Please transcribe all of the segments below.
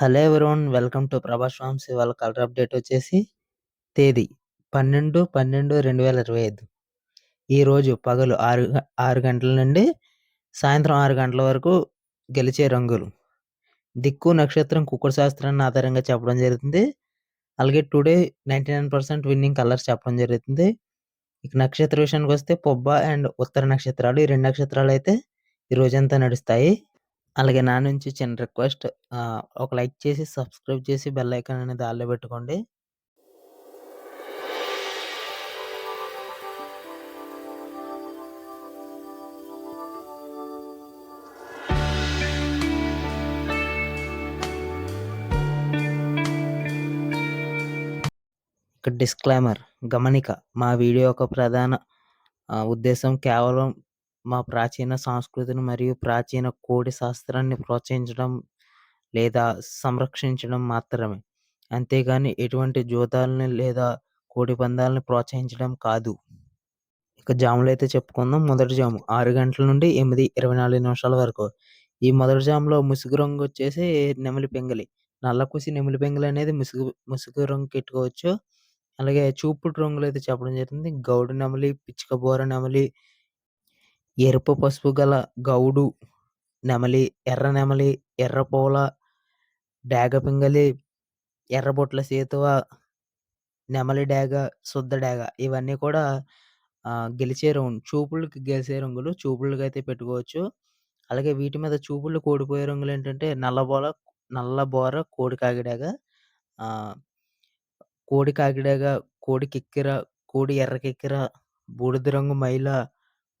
Hello everyone welcome to Prabhas farms ఇవాళ colour update వచ్చేసి తేదీ పన్నెండు పన్నెండు రెండు వేల ఇరవై ఐదు. ఈరోజు పగలు ఆరు ఆరు గంటల నుండి సాయంత్రం ఆరు గంటల వరకు గెలిచే రంగులు. దిక్కు నక్షత్రం కుక్కుడు శాస్త్రాన్ని ఆధారంగా చెప్పడం జరుగుతుంది. అలాగే today ninety nine percent winning colours చెప్పడం జరుగుతుంది. ఇక నక్షత్ర విషయానికి వస్తే పొబ్బ అండ్ ఉత్తర నక్షత్రాలు ఈ రెండు నక్షత్రాలు అయితే ఈ రోజంతా నడుస్తాయి. అలాగే నా నుంచి చిన్న రిక్వెస్ట్ ఒక లైక్ చేసి సబ్స్క్రైబ్ చేసి బెల్ ఐకాన్ అనేది ఆల్లో పెట్టుకోండి. ఇక్కడ డిస్క్లైమర్ గమనిక మా వీడియో యొక్క ప్రధాన ఉద్దేశం కేవలం మా ప్రాచీన సంస్కృతిని మరియు ప్రాచీన కోడి శాస్త్రాన్ని ప్రోత్సహించడం లేదా సంరక్షించడం మాత్రమే. అంతేగాని ఎటువంటి జూదాలని లేదా కోడి పందాలని ప్రోత్సహించడం కాదు. ఇక జాములు అయితే చెప్పుకుందాం. మొదటి జాము ఆరు గంటల నుండి ఎనిమిది ఇరవై నాలుగు నిమిషాల వరకు. ఈ మొదటి జాములో ముసుగు రంగు వచ్చేసి నెమలి పెంగలి. నల్లకుసి నెమలి పెంగలి అనేది ముసుగు ముసుగు రంగు పెట్టుకోవచ్చు అలాగే చూపుడు రంగులు అయితే చెప్పడం జరిగింది గౌడు నెమలి పిచ్చుక బోర నెమలి ఎరుపు పసుపు గల గౌడు నెమలి ఎర్ర నెమలి ఎర్రపూల డేగ పింగళి ఎర్రబొట్ల సేతువ నెమలి డేగ శుద్ధ డేగ ఇవన్నీ కూడా గెలిచే రంగు చూపులకి గెలిచే రంగులు చూపులకి అయితే పెట్టుకోవచ్చు. అలాగే వీటి మీద చూపులు కోడిపోయే రంగులు ఏంటంటే నల్లబోల నల్లబోర కోడి కాకిడాగ కోడి కాకిడాగ కోడి కిక్కిర కోడి ఎర్ర కిక్కిర బూడిద రంగు మైల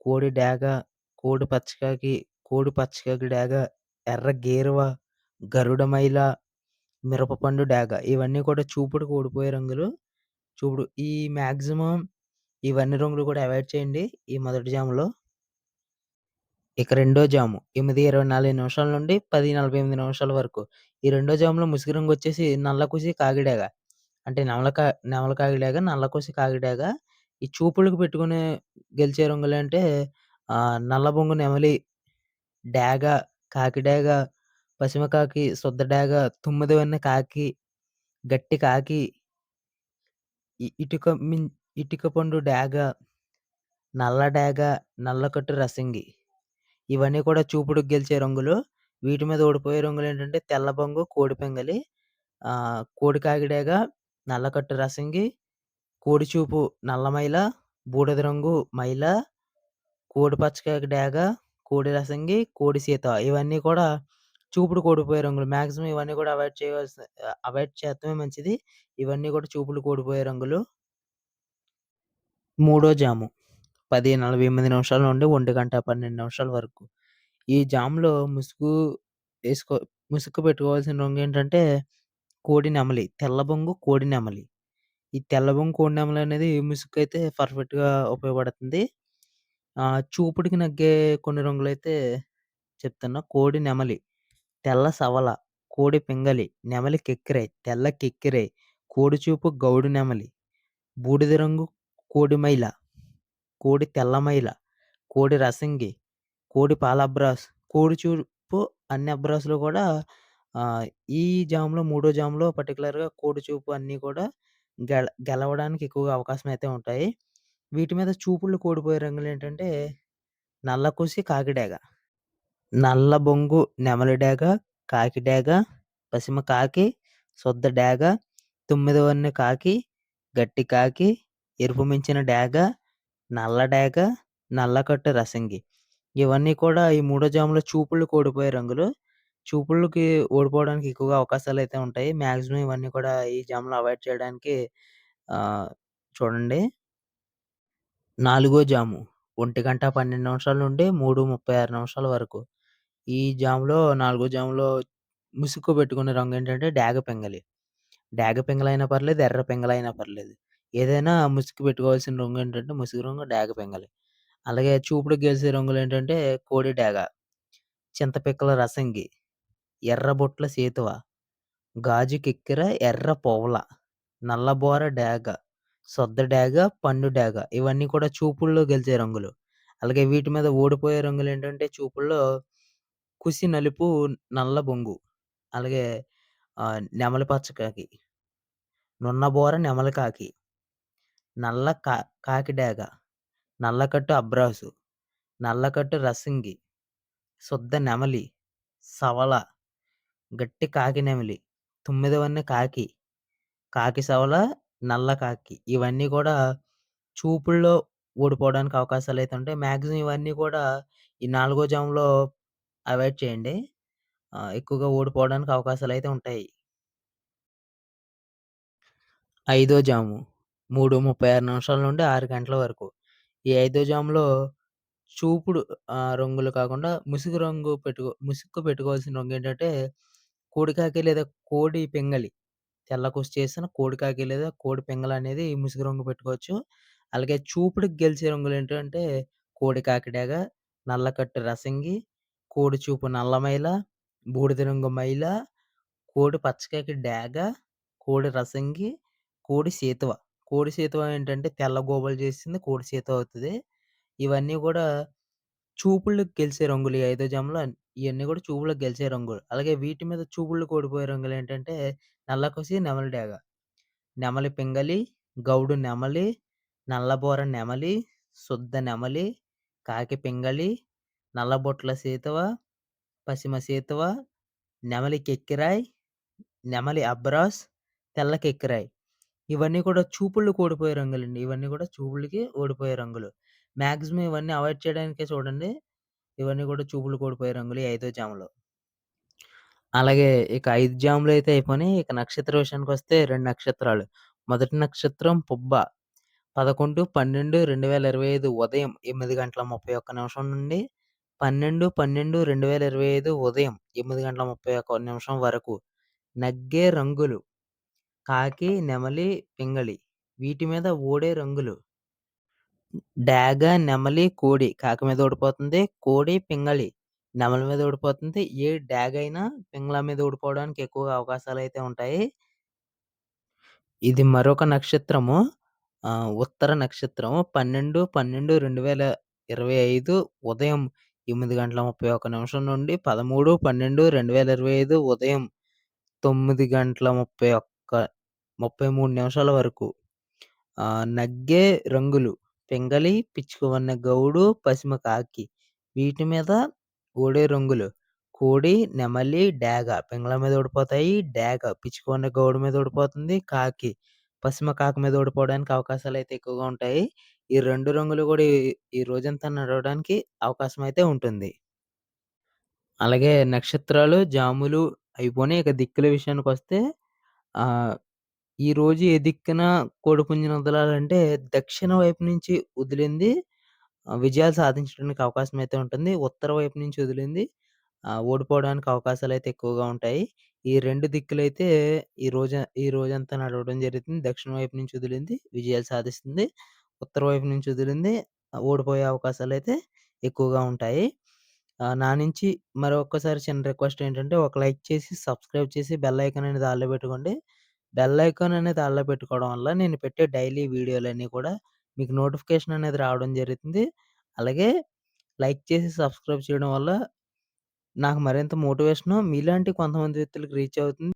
కోడి డేగ కోడి పచ్చకాకి కోడి పచ్చకాకి డేగ ఎర్ర గేరువ గరుడ మైల మిరపపండు డేగ ఇవన్నీ కూడా చూపుడు ఓడిపోయే రంగులు. చూపుడు ఈ మ్యాక్సిమం ఇవన్నీ రంగులు కూడా అవాయిడ్ చేయండి ఈ మొదటి జాములో. ఇక రెండో జాము ఎనిమిది ఇరవై నాలుగు నిమిషాల నుండి పది నలభై ఎనిమిది నిమిషాల వరకు. ఈ రెండో జాములో ముసుగు రంగు వచ్చేసి నల్లకుసి కాకిడాగ అంటే నెమల నెమల కాకిడాగ నల్లకుసి కాకిడాగ ఈ చూపులకు పెట్టుకునే గెలిచే రంగులు అంటే నల్ల బొంగు నెమలి డాగ కాకిడాగ పశ్చిమ కాకి శుద్ధ డాగ తుమ్మిది వెన్న కాకి గట్టి కాకి ఇటుక మిన్ ఇటుక పండు డాగ నల్ల డాగ నల్లకట్టు రసంగి. ఇవన్నీ కూడా చూపుడు గెలిచే రంగులు. వీటి మీద ఓడిపోయే రంగులు ఏంటంటే తెల్ల బొంగు కోడి పెంగలి కోడి కాకిడాగ నల్లకట్టు రసంగి కోడి చూపు నల్ల మైల బూడిద రంగు మైల కోడి పచ్చకాకి డాగ కోడి రసంగి కోడి సీత ఇవన్నీ కూడా చూపుడు కోడిపోయే రంగులు. మాక్సిమం ఇవన్నీ కూడా అవాయిడ్ చేయవలసి అవాయిడ్ చేస్తమే మంచిది. ఇవన్నీ కూడా చూపులు కోడిపోయే రంగులు. మూడో జాము. పది నలభై ఎనిమిది నిమిషాల నుండి ఒంటి గంట పన్నెండు నిమిషాల వరకు. ఈ జామ్లో ముసుగు వేసుకో ముసుగు పెట్టుకోవాల్సిన రంగు ఏంటంటే కోడి నెమలి తెల్ల బొంగు కోడి నెమలి. ఈ తెల్లబొంగు కోడి నెమలి అనేది ముసుగు అయితే పర్ఫెక్ట్గా ఉపయోగపడుతుంది. చూపుడికి నగ్గే కొన్ని రంగులు అయితే చెప్తున్నా. కోడి నెమలి తెల్ల సవల కోడి పింగలి నెమలి కెక్కిరై తెల్ల కెక్కిరై కోడిచూపు గౌడు నెమలి బూడిద రంగు కోడి మైల కోడి తెల్ల మైల కోడి రసంగి కోడి పాల అబ్రాస్ కోడి చూపు అన్ని అబ్రాస్లో కూడా ఈ జామ్లో మూడో జామ్లో పర్టికులర్గా కోడి చూపు అన్నీ కూడా గెల గెలవడానికి ఎక్కువగా అవకాశం అయితే ఉంటాయి. వీటి మీద చూపులు కోడిపోయే రంగులు ఏంటంటే నల్లకొసి కాకిడేగ నల్ల బొంగు నెమలి డేగ కాకి డేగ పసిమ కాకి శుద్ధ డేగ తొమ్మిదవన్ని కాకి గట్టి కాకి ఎరుపు మించిన డేగ నల్ల డేగ నల్లకట్టు రసంగి. ఇవన్నీ కూడా ఈ మూడో జాములో చూపులు కోడిపోయే రంగులు. చూపులకి ఓడిపోవడానికి ఎక్కువగా అవకాశాలు అయితే ఉంటాయి మ్యాక్సిమం ఇవన్నీ కూడా ఈ జామ్లో అవాయిడ్ చేయడానికి చూడండి నాలుగో జాము ఒంటి గంట పన్నెండు నిమిషాల నుండి మూడు ముప్పై ఆరు నిమిషాల వరకు ఈ జాములో నాలుగో జాములో ముసుగు పెట్టుకునే రంగు ఏంటంటే డాగ పెంగలి. డాగ పెంగలైనా పర్లేదు, ఎర్ర పెంగలైనా పర్లేదు. ఏదైనా ముసుగు పెట్టుకోవాల్సిన రంగు ఏంటంటే ముసుగు రంగు డాగ పెంగలి. అలాగే చూపుడుకి గెలిసే ఏంటంటే కోడి డాగ, చింతపిక్కల రసంగి, ఎర్రబొట్ల సేతువ, గాజు కిక్కెర, ఎర్ర పోవల, నల్లబోర డేగ సొద్ద డేగ పండు డేగ ఇవన్నీ కూడా చూపుల్లో గెలిచే రంగులు. అలాగే వీటి మీద ఓడిపోయే రంగులు ఏంటంటే చూపుల్లో కుసి నలుపు, నల్ల బొంగు. అలాగే నెమలి పచ్చ కాకి. నున్నబోర నెమలి కాకి. నల్ల కా కాకి డేగ. నల్లకట్టు అబ్రాసు. నల్లకట్టు రసంగి. శుద్ధ నెమలి. సవల. గట్టి కాకి నెమలి. తొమ్మిదవన్నీ కాకి. కాకి సవల, నల్ల కాకి. ఇవన్నీ కూడా చూపుల్లో ఓడిపోవడానికి అవకాశాలైతే ఉంటాయి. మాక్సిమం ఇవన్నీ కూడా ఈ నాలుగో జామ్‌లో అవాయిడ్ చేయండి. ఆహ్, ఎక్కువగా ఓడిపోవడానికి అవకాశాలైతే ఉంటాయి. ఐదో జాము. 3:36 నిమిషాల నుండి 6 గంటల వరకు. ఈ ఐదో జాములో చూపుడు ఆహ్, రంగులు కాకుండా ముసుగు రంగు పెట్టుకో ముసుగు పెట్టుకోవాల్సిన రంగేంటంటే కోడికాకి లేదా కోడి పింగళి. తెల్ల చేసిన కోడికాకి లేదా కోడి అనేది ముసుగు రంగు పెట్టుకోవచ్చు. అలాగే చూపుడుకి గెలిచే రంగులేంటంటే కోడి కాకిడేగ నల్లకట్టు రసంగి, కోడి చూపు నల్లమైల, బూడిద రంగు మైల, కోడి పచ్చకాకి డేగ, కోడి రసంగి, కోడి సేతువ. కోడి సేతువ ఏంటంటే తెల్ల గోబలు చేసింది కోడి సేతువ అవుతది. ఇవన్నీ కూడా చూపుళ్ళకి గెలిచే రంగులు ఈ ఐదో జామ్‌లో ఇయన్నీ కూడా చూపులకు గెలిచే రంగులు. అలాగే వీటి మీద చూపుళ్ళకి ఓడిపోయే రంగులేంటంటే నల్లకుసి, నెమలి డేగ. నెమలి పింగళి, గౌడు నెమలి, నల్లబోర నెమలి, శుద్ధ నెమలి, కాకి పింగళి, నల్లబొట్ల సీతవ పసిమ సీతవ నెమలి కెక్కిరాయ్, నెమలి అబ్రాస్, తెల్ల కెక్కిరాయ్. ఇవన్నీ కూడా చూపుళ్ళకి ఓడిపోయే రంగులండి. ఇవన్నీ కూడా చూపులకి ఓడిపోయే రంగులు. మాక్సిమం ఇవన్నీ అవాయిడ్ చేయడానికే చూడండి. ఇవన్నీ కూడా చూపులు కూడిపోయే రంగులు ఈ ఐదో జామ్‌లో. అలాగే ఇక 5 జాములు అయితే అయిపోయినాయి. ఇక నక్షత్ర విషయానికొస్తే 2 నక్షత్రాలు. మొదటి నక్షత్రం పుబ్బ. 11/12/2025 ఉదయం 8:31 నిమిషం నుండి 12/12/2025 ఉదయం 8:31 నిమిషం వరకు. నగ్గే రంగులు కాకి, నెమలి, పింగళి. వీటి మీద ఓడే రంగులు డాగ, నెమలి, కోడి. కాకి మీద ఓడిపోతుంది. కోడి, పింగళి. నెమలి మీద ఓడిపోతుంది. ఏ డాగ్ అయినా పింగళ మీద ఓడిపోవడానికి ఎక్కువగా అవకాశాలైతే ఉంటాయి. ఇది మరొక నక్షత్రము. ఆహ్, ఉత్తర నక్షత్రం 12/12/2025 ఉదయం 8:31 నిమిషం నుండి 13/12/2025 ఉదయం 9:31 33 నిమిషాల వరకు. ఆహ్, నగ్గే రంగులు పింగళి, పిచ్చుకవన్నె గౌడు, పసిమ కాకి. వీటి మీద ఓడే రంగులు కోడి, నెమలి, డేగ. పింగళ మీద ఓడిపోతాయి. డేగ పిచ్చుకవన్నె గౌడు మీద ఓడిపోతుంది. కాకి, పసిమ కాకి మీద ఓడిపోవడానికి అవకాశాలైతే ఎక్కువగా ఉంటాయి. ఈ 2 రంగులు కూడా ఈ ఈ రోజంతా నడవడానికి అవకాశం అయితే ఉంటుంది. అలాగే నక్షత్రాలు, జాములు అయిపోయినాయి. ఇక దిక్కుల విషయానికొస్తే ఆహ్, ఈరోజు ఏ దిక్కున కోడిపుంజిన వదలాలంటే దక్షిణ వైపు నుంచి వదిలింది ఆహ్, విజయాలు సాధించడానికి అవకాశం అయితే ఉంటుంది. ఉత్తర వైపు నుంచి వదిలింది ఆహ్, ఓడిపోవడానికి అవకాశాలైతే ఎక్కువగా ఉంటాయి. ఈ 2 దిక్కులైతే ఈ రోజ ఈ రోజంతా నడవడం జరుగుతుంది. దక్షిణ వైపు నుంచి వదిలింది విజయాలు సాధిస్తుంది. ఉత్తర వైపు నుంచి వదిలింది ఆహ్, ఓడిపోయే అవకాశాలైతే ఎక్కువగా ఉంటాయి. ఆహ్, నా నుంచి మరొక్కసారి చిన్న రిక్వెస్ట్ ఏంటంటే ఒక లైక్ చేసి, సబ్స్క్రైబ్ చేసి బెల్ ఐకాన్ అనేది ఆల్‌లో పెట్టుకోండి. బెల్ ఐకాన్ అనేది ఆల్‌లో పెట్టుకోవడం వల్ల నేను పెట్టే డైలీ వీడియోలన్నీ కూడా మీకు నోటిఫికేషన్ అనేది రావడం జరుగుతుంది. అలాగే లైక్ చేసి, సబ్స్క్రైబ్ చేయడం వల్ల నాకు మరింత మోటివేషను మీలాంటి కొంతమంది వ్యక్తులకి రీచ్ అవుతుంది.